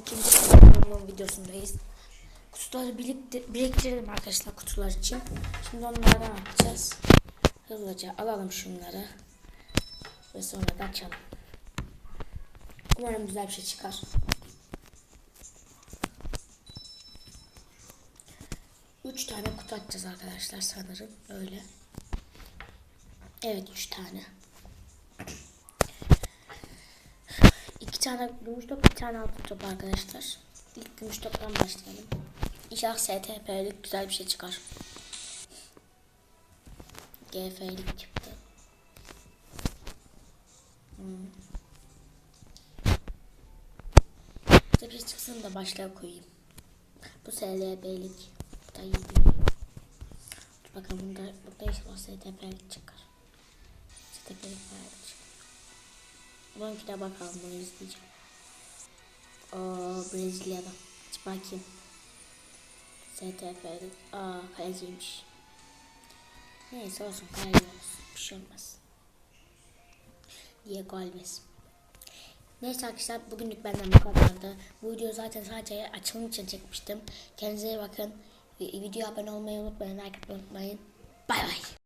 İkinci kutumun videosundayız. Kutuları biriktir biriktirelim arkadaşlar kutular için. Şimdi onlardan atacağız. Hızlıca alalım şunları. Ve sonra da açalım. Umarım güzel bir şey çıkar. Üç tane kutu açacağız arkadaşlar sanırım. Öyle. Evet üç tane. Tane gümüş top, bir tane altın top arkadaşlar. İlk gümüş toptan başlayalım. İnşallah STP'lik güzel bir şey çıkar. GF'lik çıktı. Hmm. Sürpriz çıksın da başlığa koyayım. Bu SLB'lik. Bu da iyi değil. Dur bakalım bunda, burada inşallah STP'lik çıkar. STP'lik bayağı Bununkine bakalım bunu izleyeceğim. O Brezilya'da. Aç bakayım. STF'de. Aa kaleciymiş. Neyse olsun kaleci olsun. Bir şey olmaz. Diego Alves. Neyse arkadaşlar bugünlük benden bu kadardı. Bu video zaten sadece açılım için çekmiştim. Kendinize iyi bakın. Videoya abone olmayı unutmayın. Like atmayı unutmayın. Bay bay.